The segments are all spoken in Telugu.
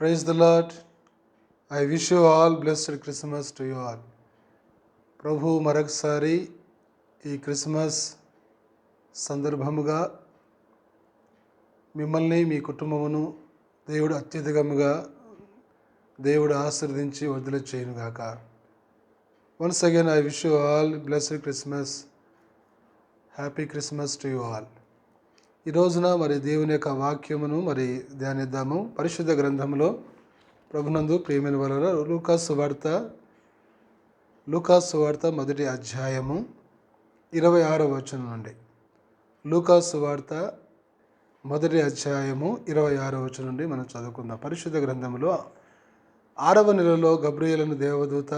Praise the Lord I wish you all blessed Christmas to you all ప్రభు మరొకసారి ఈ క్రిస్మస్ సందర్భముగా మిమ్మల్ని మీ కుటుంబమును దేవుడు అత్యధికముగా దేవుడు ఆశీర్వదించి వదిలి చేయనుగాక once again I wish you all blessed Christmas happy Christmas to you all ఈ రోజున మరి దేవుని యొక్క వాక్యమును మరి ధ్యానిద్దాము. పరిశుద్ధ గ్రంథంలో ప్రభునందు ప్రేమిన వలన లూకాస్ వార్త లూకాస్ వార్త మొదటి అధ్యాయము ఇరవై ఆరో వచనం నుండి. లూకాస్ వార్త మొదటి అధ్యాయము ఇరవై ఆరో వచనం నుండి మనం చదువుకుందాం. పరిశుద్ధ గ్రంథంలో ఆరవ నెలలో గబ్రియలను దేవదూత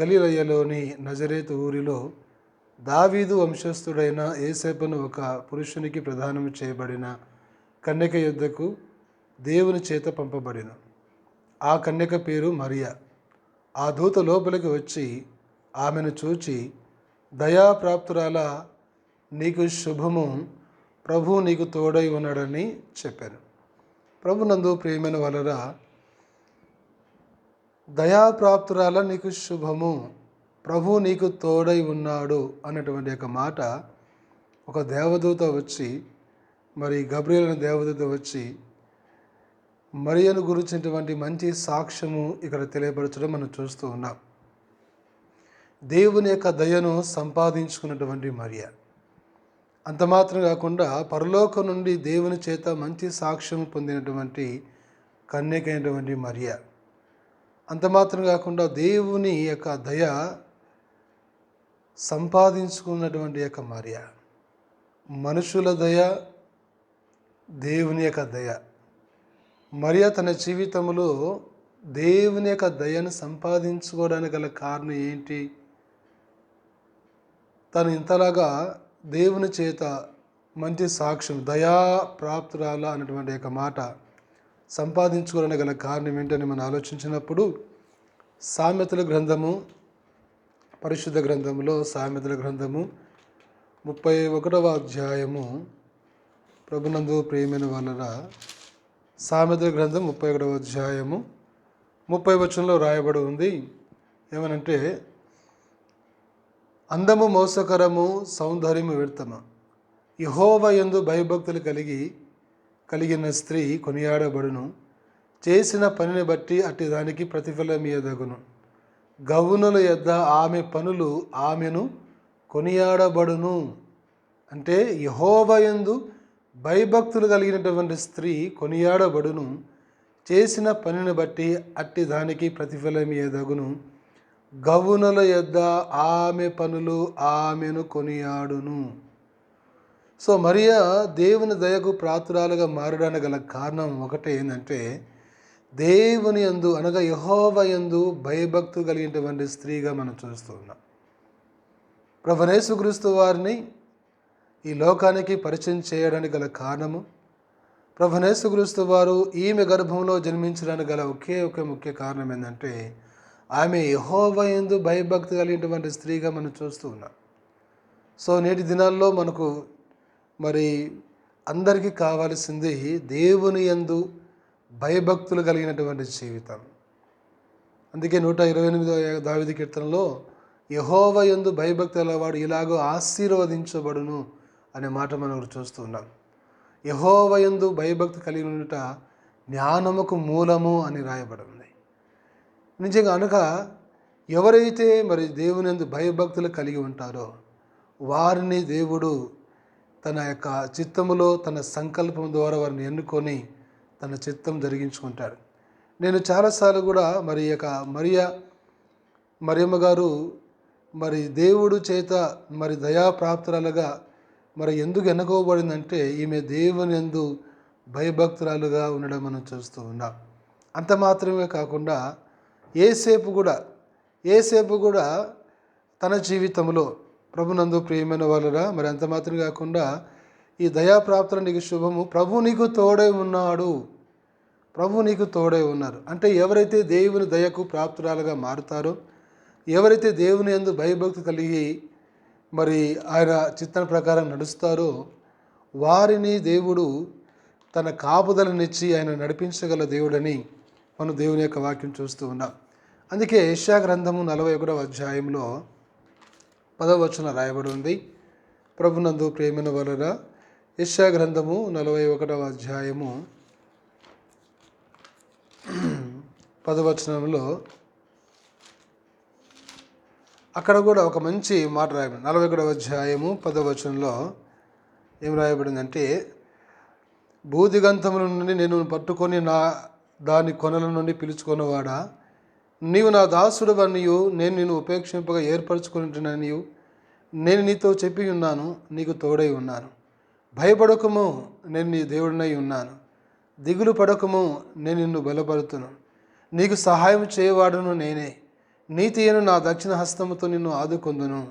గలీలయ్యలోని నజరేతు ఊరిలో దావీదు వంశస్థుడైన ఏసేపను ఒక పురుషునికి ప్రదానం చేయబడిన కన్యక యుద్ధకు దేవుని చేత పంపబడిన. ఆ కన్యక పేరు మరియా. ఆ దూత లోపలికి వచ్చి ఆమెను చూచి దయాప్రాప్తురాల నీకు శుభము ప్రభు నీకు తోడై ఉన్నాడని చెప్పాను. ప్రభునందు ప్రేమైన వలరా దయాప్రాప్తురాల నీకు శుభము ప్రభు నీకు తోడై ఉన్నాడు అన్నటువంటి ఒక మాట ఒక దేవదూత వచ్చి మరి గబ్రియల్ దేవదూత వచ్చి మరియను గురించినటువంటి మంచి సాక్ష్యము ఇక్కడ తెలియపరచడం మనం చూస్తూ ఉన్నాం. దేవుని యొక్క దయను సంపాదించుకున్నటువంటి మరియ. అంత మాత్రం కాకుండా పరలోకం నుండి దేవుని చేత మంచి సాక్ష్యం పొందినటువంటి కన్యకైనటువంటి మరియ. అంత మాత్రం కాకుండా దేవుని యొక్క దయ సంపాదించుకున్నటువంటి యొక్క మర్య. మనుషుల దయ దేవుని యొక్క దయ. మరియ తన జీవితంలో దేవుని యొక్క దయను సంపాదించుకోవడానికి గల కారణం ఏంటి? తను ఇంతలాగా దేవుని చేత మంచి సాక్ష్యం దయా ప్రాప్తురాల అన్నటువంటి యొక్క మాట సంపాదించుకోవడానికి గల కారణం ఏంటని మనం ఆలోచించినప్పుడు సామెతల గ్రంథము పరిశుద్ధ గ్రంథంలో సామెతల గ్రంథము ముప్పై ఒకటవ అధ్యాయము. ప్రభునందు ప్రియమైన వలన సామెతల గ్రంథం ముప్పై ఒకటవ అధ్యాయము ముప్పై వచనంలో రాయబడి ఉంది. ఏమనంటే అందము మోసకరము సౌందర్యము వ్యర్థమ? యహోవ ఎందు భయభక్తులు కలిగి కలిగిన స్త్రీ కొనియాడబడును. చేసిన పనిని బట్టి అట్టి దానికి ప్రతిఫలం ఇయ్యదగును గవునుల యొద్ద ఆమె పనులు ఆమెను కొనియాడబడును. అంటే యహోవయందు భయభక్తులు కలిగినటువంటి స్త్రీ కొనియాడబడును. చేసిన పనిని బట్టి అట్టి దానికి ప్రతిఫలం ఏదగును గవునుల యొద్ద ఆమె పనులు ఆమెను కొనియాడును. సో మరియా దేవుని దయకు ప్రాతురాలుగా మారడానికి గల కారణం ఒకటే ఏంటంటే దేవుని యందు అనగా యహోవ యందు భయభక్తు కలిగినటువంటి స్త్రీగా మనం చూస్తూ ఉన్నాం. ప్రభనేసుక్రీస్తు వారిని ఈ లోకానికి పరిచయం చేయడానికి గల కారణము ప్రభనేసుక్రీస్తు వారు ఈమె గర్భంలో జన్మించడానికి గల ఒకే ఒక ముఖ్య కారణం ఏంటంటే ఆమె యహోవ యందు భయభక్తి కలిగినటువంటి స్త్రీగా మనం చూస్తూ ఉన్నాం. సో నేటి దినాల్లో మనకు మరి అందరికీ కావాల్సింది దేవుని యందు భయభక్తులు కలిగినటువంటి జీవితం. అందుకే నూట ఇరవై ఎనిమిదో దావిది కీర్తనలో యహోవ ఎందు భయభక్తి గలవాడు ఇలాగో ఆశీర్వదించబడును అనే మాట మనం చూస్తూ ఉన్నాం. యహోవ యందు భయభక్తి కలిగి ఉండుట జ్ఞానముకు మూలము అని రాయబడింది. నిజంగా అనక ఎవరైతే మరి దేవుని ఎందు భయభక్తులు కలిగి ఉంటారో వారిని దేవుడు తన యొక్క చిత్తములో తన సంకల్పం ద్వారా వారిని ఎన్నుకొని తన చిత్తం జరిగించుకుంటాడు. నేను చాలాసార్లు కూడా మరి యొక్క మరియా మరియమ్మ గారు మరి దేవుడు చేత మరి దయాప్రాప్తురాలుగా మరి ఎందుకు ఎన్నుకోబడిందంటే ఈమె దేవుని ఎందు భయభక్తురాలుగా ఉండడం మనం చూస్తూ ఉన్నాం. అంత మాత్రమే కాకుండా ఏసేపు కూడా ఏసేపు కూడా తన జీవితంలో ప్రభునందు ప్రియమైన వాళ్ళరా మరి అంత మాత్రమే కాకుండా ఈ దయాప్రాప్తుల నీకు శుభము ప్రభు నీకు తోడే ఉన్నాడు. ప్రభు నీకు తోడై ఉన్నారు. అంటే ఎవరైతే దేవుని దయకు ప్రాప్తురాలుగా మారుతారో ఎవరైతే దేవుని ఎందు భయభక్తి కలిగి మరి ఆయన చిత్తం ప్రకారం నడుస్తారో వారిని దేవుడు తన కాపుదలనిచ్చి ఆయన నడిపించగల దేవుడని మనం దేవుని యొక్క వాక్యం చూస్తూ ఉన్నాం. అందుకే యెషయా గ్రంథము నలభై ఒకటవ అధ్యాయంలో పదవచన రాయబడి ఉంది. ప్రభునందు ప్రేమిన వలన యశా గ్రంథము నలభై ఒకటవ అధ్యాయము పదవచనంలో అక్కడ కూడా ఒక మంచి మాట రాయబడింది. నలభై ఒకటవ అధ్యాయము పదవచనంలో ఏం రాయబడిందంటే బూదిగంతముల నుండి నేను పట్టుకొని నా దాని కొనల నుండి పిలుచుకున్నవాడా నీవు నా దాసుడు అనియు నేను నిన్ను ఉపేక్షింపగా ఏర్పరచుకుంటున్నానియు నేను నీతో చెప్పి ఉన్నాను నీకు తోడై ఉన్నాను. భయపడకము నేను నీ దేవుడినై ఉన్నాను. దిగులు పడకము నేను నిన్ను బలపరుతును. నీకు సహాయం చేయవాడును నేనే. నీతియను నా దక్షిణ హస్తముతో నిన్ను ఆదుకొందును.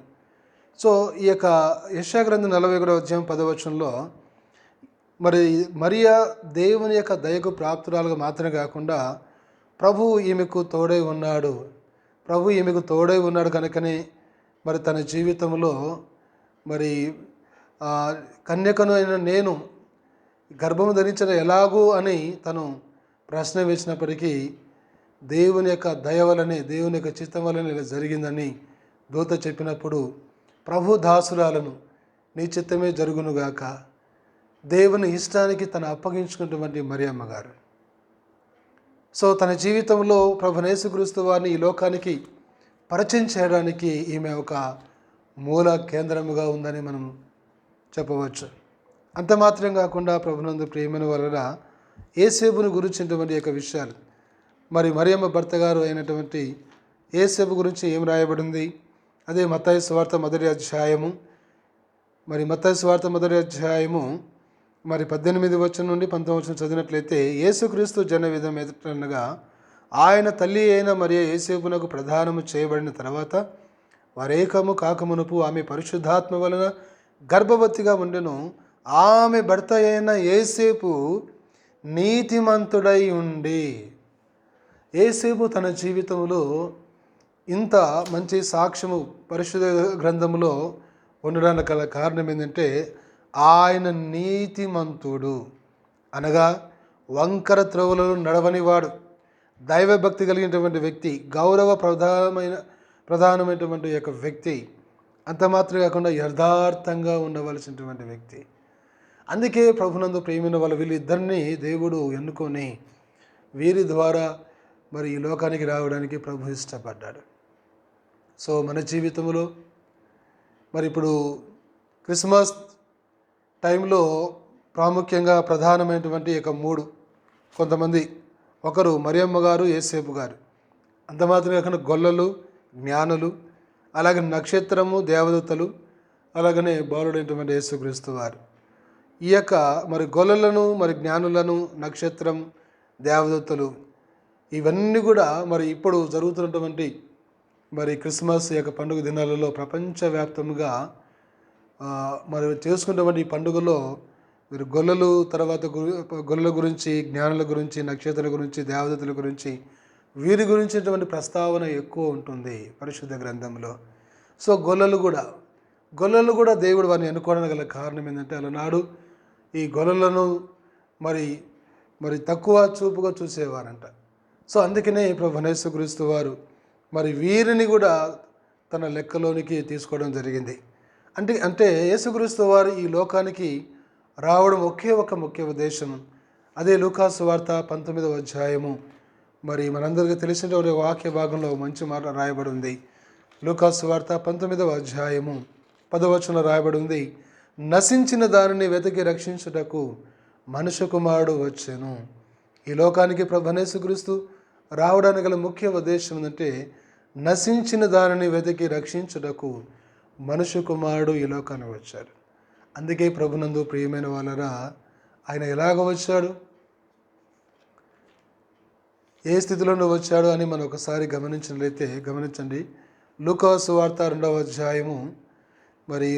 సో ఈ యొక్క యశాగ్రంథం నలభై ఒకటో అధ్యాయం పదవచనంలో మరి మరియా దేవుని యొక్క దయకు ప్రాప్తురాలుగా మాత్రమే కాకుండా ప్రభు ఈమెకు తోడై ఉన్నాడు. ప్రభు ఈమెకు తోడై ఉన్నాడు కనుకనే మరి తన జీవితంలో మరి కన్యకను అయిన నేను గర్భము ధరించిన ఎలాగూ అని తను ప్రశ్న వేసినప్పటికీ దేవుని యొక్క దయ వలనే దేవుని యొక్క చిత్తం వలనే ఇలా జరిగిందని దూత చెప్పినప్పుడు ప్రభు దాసురాలను నీ చిత్తమే జరుగునుగాక. దేవుని ఇష్టానికి తను అప్పగించుకున్నటువంటి మరియమ్మ గారు. సో తన జీవితంలో ప్రభు యేసుక్రీస్తు వారిని ఈ లోకానికి పరిచయం చేయడానికి ఈమె ఒక మూల కేంద్రముగా ఉందని మనం చెప్పవచ్చు. అంతమాత్రం కాకుండా ప్రభునందు ప్రేమను వలన ఏసేపును గురించినటువంటి యొక్క విషయాలు. మరి మరియమ్మ భర్త గారు అయినటువంటి ఏసేపు గురించి ఏం రాయబడింది? అదే మత్తాయి స్వార్థ మొదటి అధ్యాయము. మరి మత్తాయి స్వార్థ మొదటి అధ్యాయము మరి పద్దెనిమిది వచ్చిన నుండి పంతొమ్మిది వచ్చిన చదివినట్లయితే యేసుక్రీస్తు జన విధం ఎదుటనగా ఆయన తల్లి అయిన మరియు ఏసేపునకు ప్రధానము చేయబడిన తర్వాత వారేకము కాకమునుపు ఆమె పరిశుద్ధాత్మ వలన గర్భవతిగా ఉండెను. ఆమె భర్త అయిన ఏసేపు నీతిమంతుడై ఉండి ఏసేపు తన జీవితంలో ఇంత మంచి సాక్ష్యము పరిశుద్ధ గ్రంథంలో ఉండడానికి గల కారణం ఏంటంటే ఆయన నీతిమంతుడు. అనగా వంకర త్రోవలలో నడవనివాడు. దైవభక్తి కలిగినటువంటి వ్యక్తి గౌరవ ప్రధానమైన ప్రధానమైనటువంటి యొక్క వ్యక్తి. అంత మాత్రమే కాకుండా యథార్థంగా ఉండవలసినటువంటి వ్యక్తి. అందుకే ప్రభునందు ప్రేమిన వాళ్ళ వీళ్ళిద్దరినీ దేవుడు ఎన్నుకొని వీరి ద్వారా మరి ఈ లోకానికి రావడానికి ప్రభు ఇష్టపడ్డాడు. సో మన జీవితంలో మరి ఇప్పుడు క్రిస్మస్ టైంలో ప్రాముఖ్యంగా ప్రధానమైనటువంటి యొక్క మూడు కొంతమంది ఒకరు మరియమ్మ గారు ఏసేపు గారు. అంత మాత్రమే కాకుండా గొల్లలు జ్ఞానులు అలాగే నక్షత్రము దేవదూతలు అలాగనే బాలుడైనటువంటి యేసుక్రీస్తు వారు. ఈ యొక్క మరి గొల్లలను మరి జ్ఞానులను నక్షత్రం దేవదూతలు ఇవన్నీ కూడా మరి ఇప్పుడు జరుగుతున్నటువంటి మరి క్రిస్మస్ యొక్క పండుగ దినాలలో ప్రపంచవ్యాప్తంగా మరి చేసుకున్నటువంటి ఈ పండుగలో మీరు గొల్లలు తర్వాత గు- గొల్లల గురించి జ్ఞానుల గురించి నక్షత్రాల గురించి దేవదతుల గురించి వీరి గురించినటువంటి ప్రస్తావన ఎక్కువ ఉంటుంది పరిశుద్ధ గ్రంథంలో. సో గొల్లలు కూడా గొల్లలు కూడా దేవుడు వారిని ఎన్నుకోవడానికి గల కారణం ఏంటంటే అలనాడు ఈ గొలలను మరి మరి తక్కువ చూపుగా చూసేవారంట. సో అందుకనే ప్రభు క్రీస్తు వారు మరి వీరిని కూడా తన లెక్కలోనికి తీసుకోవడం జరిగింది. అంటే అంటే యేసుక్రీస్తు వారు ఈ లోకానికి రావడం ఒకే ఒక ముఖ్య ఉద్దేశం. అదే లూకాసు వార్త పంతొమ్మిదవ అధ్యాయము. మరి మనందరికీ తెలిసిన వాక్య భాగంలో మంచి మాట రాయబడి ఉంది. లూకాసు వార్త పంతొమ్మిదవ అధ్యాయము పదవచనంలో రాయబడి ఉంది. నశించిన దానిని వెతికి రక్షించుటకు మనుష్య కుమారుడు వచ్చాను. ఈ లోకానికి ప్రభనేసుక్రీస్తు రావడానికి గల ముఖ్య ఉద్దేశం ఏంటంటే నశించిన దానిని వెతికి రక్షించుటకు మనుష్య కుమారుడు ఈ లోకాన్ని వచ్చాడు. అందుకే ప్రభునందు ప్రియమైన వాళ్ళరా ఆయన ఎలాగ వచ్చాడు? ఏ స్థితిలోనూ వచ్చాడు అని మనం ఒకసారి గమనించినట్లయితే గమనించండి. లుకాసు వార్త రెండవ అధ్యాయము మరి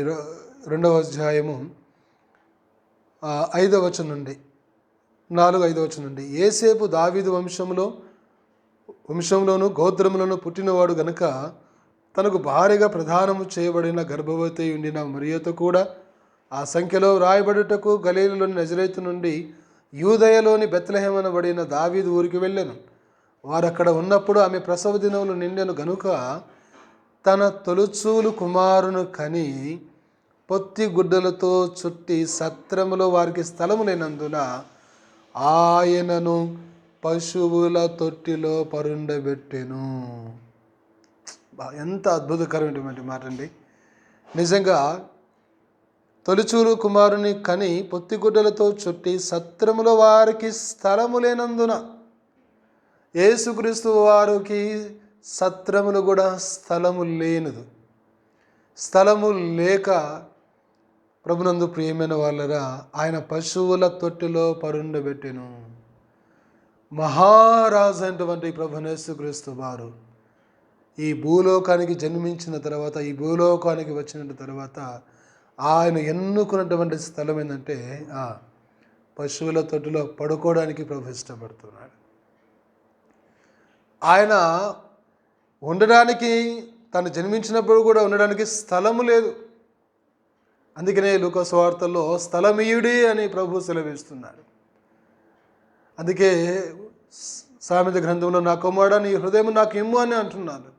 రెండవ అధ్యాయము ఐదవ వచనం నుండి నాలుగు ఐదవ వచనం నుండి. ఏసేపు దావీదు వంశంలో వంశంలోను గోత్రములను పుట్టినవాడు గనుక తనకు భారీగా ప్రధానము చేయబడిన గర్భవతి ఉండిన మరియతో కూడా ఆ సంఖ్యలో రాయబడుటకు గలీలులోని నజరేతు నుండి యూదయలోని బెత్లహేమనబడిన దావీదు ఊరికి వెళ్ళాను. వారక్కడ ఉన్నప్పుడు ఆమె ప్రసవ దినములు నిండెను గనుక తన తొలుచూలు కుమారును కని పొత్తి గుడ్డలతో చుట్టి సత్రములో వారికి స్థలము లేనందున ఆయనను పశువుల తొట్టిలో పరుండబెట్టెను. ఎంత అద్భుతకరమైనటువంటి మాట అండి. నిజంగా తొలిచూలు కుమారుని కని పొత్తిగుడ్డలతో చుట్టి సత్రములో వారికి స్థలము లేనందున యేసుక్రీస్తు వారికి సత్రములు కూడా స్థలము లేనిదు. స్థలము లేక ప్రభునందు ప్రియమైన వాళ్ళరా ఆయన పశువుల తొట్టిలో పరుండబెట్టెను. మహారాజు అయినటువంటి ప్రభునేసుక్రీస్తు వారు ఈ భూలోకానికి జన్మించిన తర్వాత ఈ భూలోకానికి వచ్చిన తర్వాత ఆయన ఎన్నుకున్నటువంటి స్థలం ఏంటంటే పశువుల తొట్టిలో పడుకోవడానికి ప్రభు ఇష్టపడుతున్నాడు. ఆయన ఉండడానికి తను జన్మించినప్పుడు కూడా ఉండడానికి స్థలము లేదు. అందుకనే లూకస్వార్తల్లో స్థలమీయుడి అని ప్రభు సెలవిస్తున్నాడు అందుకే సామెత గ్రంథంలో నా కుమారుడు నీ హృదయం నాకు ఇమ్ము అని అంటున్నాను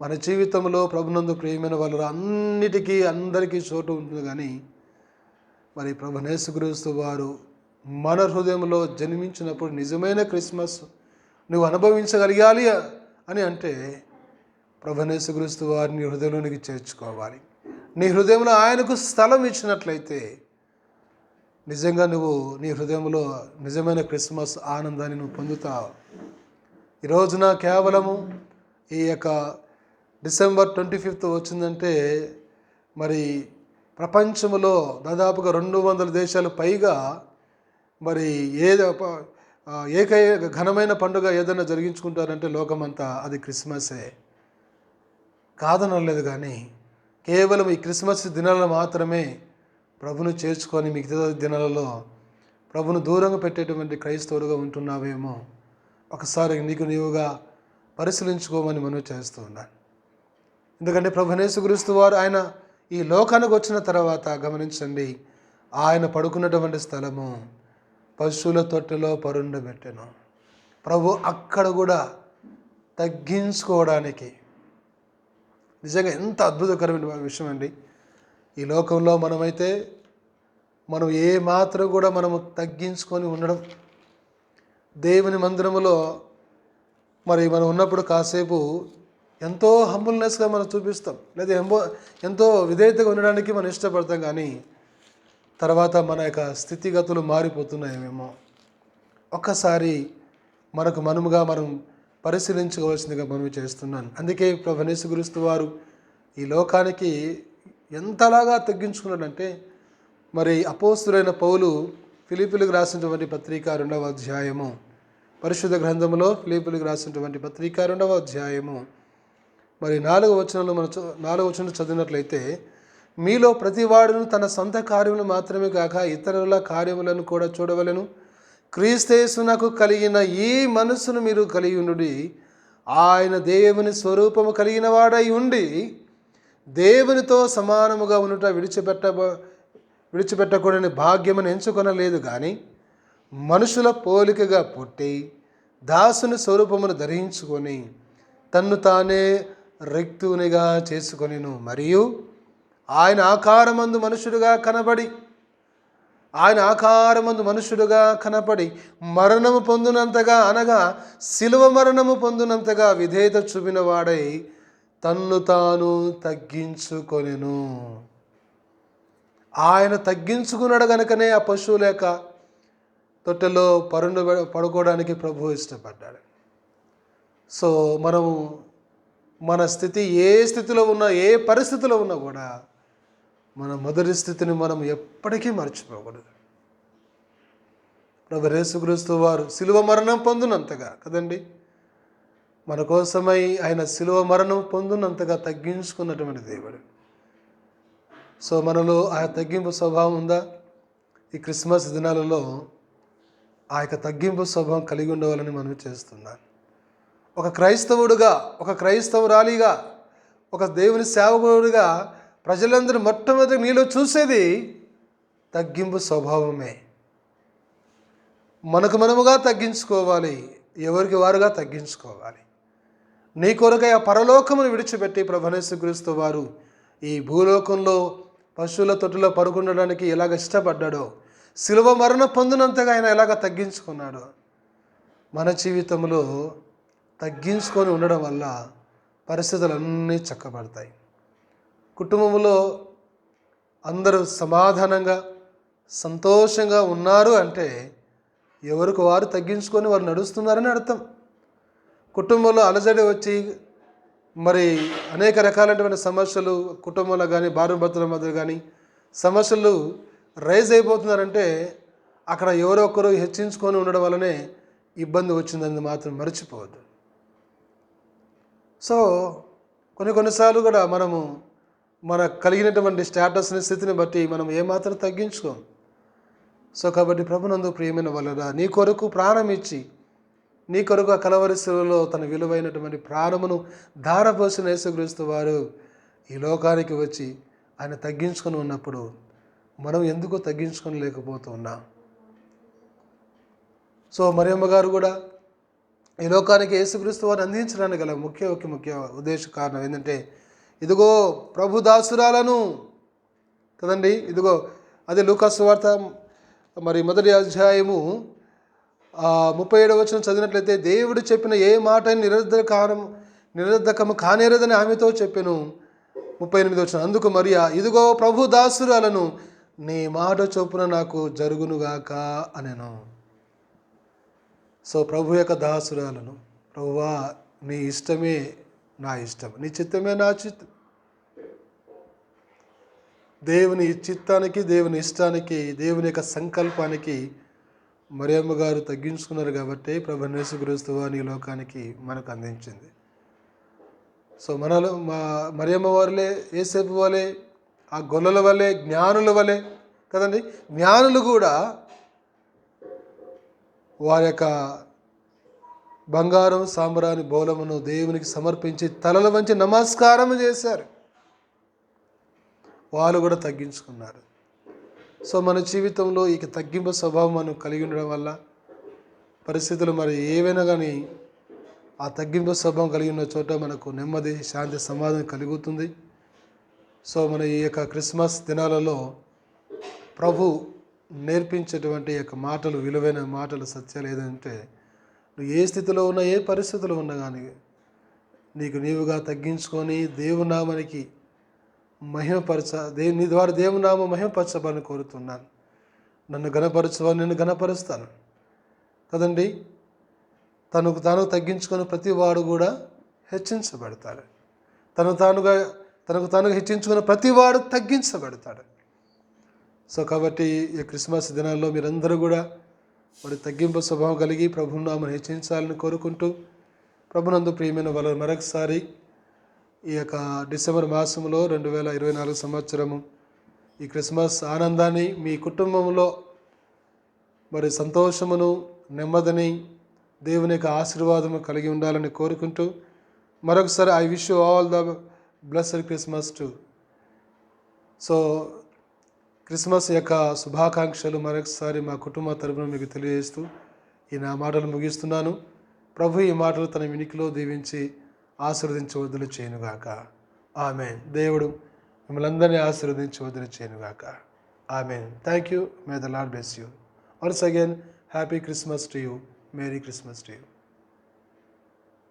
మన జీవితంలో ప్రభునందు ప్రియమైన వాళ్ళు అన్నిటికీ అందరికీ చోటు ఉంటుంది కానీ మరి ప్రభు నేసుక్రీస్తు వారు మన హృదయంలో జన్మించినప్పుడు నిజమైన క్రిస్మస్ నువ్వు అనుభవించగలగాలి అని అంటే ప్రభు వారిని హృదయంలోనికి చేర్చుకోవాలి. నీ హృదయంలో ఆయనకు స్థలం ఇచ్చినట్లయితే నిజంగా నువ్వు నీ హృదయంలో నిజమైన క్రిస్మస్ ఆనందాన్ని నువ్వు పొందుతావు. ఈ రోజున కేవలము ఈ యొక్క డిసెంబర్ ట్వంటీ ఫిఫ్త్ వచ్చిందంటే మరి ప్రపంచంలో దాదాపుగా రెండు వందల దేశాలు పైగా మరి ఏదో ప- ఏకైక ఘనమైన పండుగ ఏదైనా జరిగించుకుంటారంటే లోకమంతా అది క్రిస్మసే. కాదనలేదు కానీ కేవలం ఈ క్రిస్మస్ దినాలను మాత్రమే ప్రభును చేర్చుకొని మిగతా దినాలలో ప్రభును దూరంగా పెట్టేటువంటి క్రైస్తవుడుగా ఉంటున్నావేమో ఒకసారి నీకు నీవుగా పరిశీలించుకోమని మనం చేస్తూ ఉన్నాను ఎందుకంటే ప్రభు యేసుక్రీస్తు వారు ఆయన ఈ లోకానికి వచ్చిన తర్వాత గమనించండి ఆయన పడుకున్నటువంటి స్థలము పశువుల తొట్టెలో పరుండబెట్టెను ప్రభు అక్కడ కూడా తగ్గించుకోవడానికి నిజంగా ఎంత అద్భుతకరమైన విషయం అండి. ఈ లోకంలో మనమైతే మనం ఏ మాత్రం కూడా మనము తగ్గించుకొని ఉండడం. దేవుని మందిరములో మరి మనం ఉన్నప్పుడు కాసేపు ఎంతో హంబుల్నెస్గా మనం చూపిస్తాం. లేదా ఎంబో ఎంతో విధేయతగా ఉండడానికి మనం ఇష్టపడతాం కానీ తర్వాత మన యొక్క స్థితిగతులు మారిపోతున్నాయేమేమో ఒక్కసారి మనకు మనముగా మనం పరిశీలించుకోవాల్సిందిగా మనం చేస్తున్నాను. అందుకే ప్రభనేసు గురుస్తు వారు ఈ లోకానికి ఎంతలాగా తగ్గించుకున్నాడంటే మరి అపోస్తులైన పౌలు ఫిలిపిలకు రాసినటువంటి పత్రిక రెండవ అధ్యాయము పరిశుద్ధ గ్రంథంలో ఫిలిపిలకు రాసినటువంటి పత్రిక రెండవ అధ్యాయము మరి నాలుగు వచనంలో మనం నాలుగు వచనం చదివినట్లయితే మీలో ప్రతివాడును తన సొంత కార్యములు మాత్రమే కాక ఇతరుల కార్యములను కూడా చూడవలెను. క్రీస్తేసునకు కలిగిన ఈ మనస్సును మీరు కలిగి ఉండి ఆయన దేవుని స్వరూపము కలిగిన వాడై ఉండి దేవునితో సమానముగా ఉండుట విడిచిపెట్ట విడిచిపెట్టకూడని భాగ్యమని ఎంచుకొనలేదు కానీ మనుషుల పోలికగా పుట్టి దాసుని స్వరూపమును ధరించుకొని తన్ను తానే రిక్తునిగా చేసుకొనిను. మరియు ఆయన ఆకారమందు మనుషుడుగా కనబడి ఆయన ఆకారమందు మనుషుడుగా కనపడి మరణము పొందినంతగా అనగా శిలువ మరణము పొందినంతగా విధేయత చూపినవాడై తన్ను తాను తగ్గించుకొనెను. ఆయన తగ్గించుకున్నాడు గనుకనే ఆ పశువు లేక తొట్టెలో పరుండు పడుకోవడానికి ప్రభు ఇష్టపడ్డాడు. సో మనము మన స్థితి ఏ స్థితిలో ఉన్నా ఏ పరిస్థితిలో ఉన్నా కూడా మన మొదటి స్థితిని మనం ఎప్పటికీ మర్చిపోకూడదు. ప్రభు యేసుక్రీస్తు వారు శిలువ మరణం పొందినంతగా కదండి? మన కోసమై ఆయన శిలువ మరణం పొందినంతగా తగ్గించుకున్నటువంటి దేవుడు. సో మనలో ఆ తగ్గింపు స్వభావం ఉందా? ఈ క్రిస్మస్ దినాలలో ఆ యొక్క తగ్గింపు స్వభావం కలిగి ఉండవాలని మనం చేస్తున్నాను ఒక క్రైస్తవుడుగా ఒక క్రైస్తవురాలిగా ఒక దేవుని సేవకుడుగా ప్రజలందరూ మొట్టమొదటి నీలో చూసేది తగ్గింపు స్వభావమే. మనకు మనముగా తగ్గించుకోవాలి ఎవరికి వారుగా తగ్గించుకోవాలి. నీ కొరకై ఆ పరలోకమును విడిచిపెట్టి ప్రభనేశ్వరిస్తూ వారు ఈ భూలోకంలో పశువుల తొట్టులో పడుకుండడానికి ఎలాగ ఇష్టపడ్డాడో శిలువ మరణ పొందినంతగా ఆయన ఎలాగ తగ్గించుకున్నాడో మన జీవితంలో తగ్గించుకొని ఉండడం వల్ల పరిస్థితులన్నీ చక్కబడతాయి. కుటుంబంలో అందరూ సమాధానంగా సంతోషంగా ఉన్నారు అంటే ఎవరికి వారు తగ్గించుకొని వారు నడుస్తున్నారని అర్థం. కుటుంబంలో అలజడి వచ్చి మరి అనేక రకాలైనటువంటి సమస్యలు కుటుంబంలో కానీ భార్య భర్తల మధ్య కానీ సమస్యలు రైజ్ అయిపోతున్నారంటే అక్కడ ఎవరో ఒకరు హెచ్చించుకొని ఉండడం వల్లనే ఇబ్బంది వచ్చిందని మాత్రం మర్చిపోవద్దు. సో కొన్ని కొన్నిసార్లు కూడా మనము మన కలిగినటువంటి స్టేటస్ని స్థితిని బట్టి మనం ఏమాత్రం తగ్గించుకోం. సో కాబట్టి ప్రభునందు ప్రియమైన వలన నీ కొరకు ప్రాణం ఇచ్చి నీ కొరకు ఆ కలవరి తన విలువైనటువంటి ప్రాణమును ధారపోసిన యేసుక్రీస్తు వారు ఈ లోకానికి వచ్చి ఆయన తగ్గించుకొని ఉన్నప్పుడు మనం ఎందుకు తగ్గించుకొని లేకపోతున్నాం? సో మరియమ్మ గారు కూడా ఈ లోకానికి యేసుక్రీస్తు వారిని అందించడానికి గల ముఖ్య ఒక ముఖ్య ఉద్దేశ కారణం ఏంటంటే ఇదిగో ప్రభు దాసురాలను కదండి? ఇదిగో అదే లూకాసు వార్త. మరి మొదటి అధ్యాయము ముప్పై ఏడవ వచ్చిన చదివినట్లయితే దేవుడు చెప్పిన ఏ మాట నిరర్ధకారం నిరర్ధకము కానేరదని ఆమెతో చెప్పాను. ముప్పై ఎనిమిది వచ్చిన అందుకు మరియా ఇదిగో ప్రభు దాసురాలను నీ మాట చొప్పున నాకు జరుగునుగాక అనెను. సో ప్రభు యొక్క దాసురాలను ప్రభువా నీ ఇష్టమే నా ఇష్టం. నీ చిత్తమే నా చిత్తం దేవుని చిత్తానికి దేవుని ఇష్టానికి దేవుని యొక్క సంకల్పానికి మరియమ్మ గారు తగ్గించుకున్నారు కాబట్టి ప్రభు నేసుక్రీస్తు లోకానికి మనకు అందించింది. సో మనలో మా మరియమ్మ వారులే ఏసేపు వలె ఆ గొల్లల వలె జ్ఞానుల వలె కదండి? జ్ఞానులు కూడా వారి యొక్క బంగారం సాంబ్రాని బోలమును దేవునికి సమర్పించి తలల వంచి నమస్కారం చేశారు. వాళ్ళు కూడా తగ్గించుకున్నారు. సో మన జీవితంలో ఈ తగ్గింపు స్వభావం మనం కలిగి ఉండడం వల్ల పరిస్థితులు మరి ఏవైనా కానీ ఆ తగ్గింపు స్వభావం కలిగి ఉన్న చోట మనకు నెమ్మది శాంతి సమాధానం కలుగుతుంది. సో మన ఈ యొక్క క్రిస్మస్ దినాలలో ప్రభు నేర్పించేటువంటి యొక్క మాటలు విలువైన మాటలు సత్యాలు ఏదంటే నువ్వు ఏ స్థితిలో ఉన్నా ఏ పరిస్థితిలో ఉన్నా కానీ నీకు నీవుగా తగ్గించుకొని దేవునామనికి మహిమపరచ దే నీ ద్వారా దేవునామ మహిమపరచబని కోరుతున్నాను. నన్ను గణపరచవని నేను గణపరుస్తాను కదండి? తనకు తాను తగ్గించుకున్న ప్రతి వాడు కూడా హెచ్చించబడతాడు. తను తానుగా తనకు తానుగా హెచ్చించుకున్న ప్రతి వాడు తగ్గించబడతాడు. సో కాబట్టి ఈ క్రిస్మస్ దినాల్లో మీరందరూ కూడా మరి తగ్గింపు స్వభావం కలిగి ప్రభునామను హెచ్చించాలని కోరుకుంటూ ప్రభునందు ప్రియమైన వాళ్ళు మరొకసారి ఈ యొక్క డిసెంబర్ మాసంలో రెండు వేల ఇరవై నాలుగు సంవత్సరము. ఈ క్రిస్మస్ ఆనందాన్ని మీ కుటుంబంలో మరి సంతోషమును నెమ్మదిని దేవుని యొక్క ఆశీర్వాదము కలిగి ఉండాలని కోరుకుంటూ మరొకసారి I wish all the blessed Christmas to. So Christmas యొక్క శుభాకాంక్షలు మరొకసారి మా కుటుంబ తరఫున మీకు తెలియజేస్తూ ఈ నా మాటలు ముగిస్తున్నాను. ప్రభు ఈ మాటలు తన వినికిలో దీవించి ఆశీర్వదించి వదిలి చేయనుగాక. ఆమె దేవుడు మిమ్మల్ని అందరినీ ఆశీర్వదించి వదిలి చేయనుగాక. ఆమె thank you may the Lord bless you once again happy Christmas to you merry Christmas to you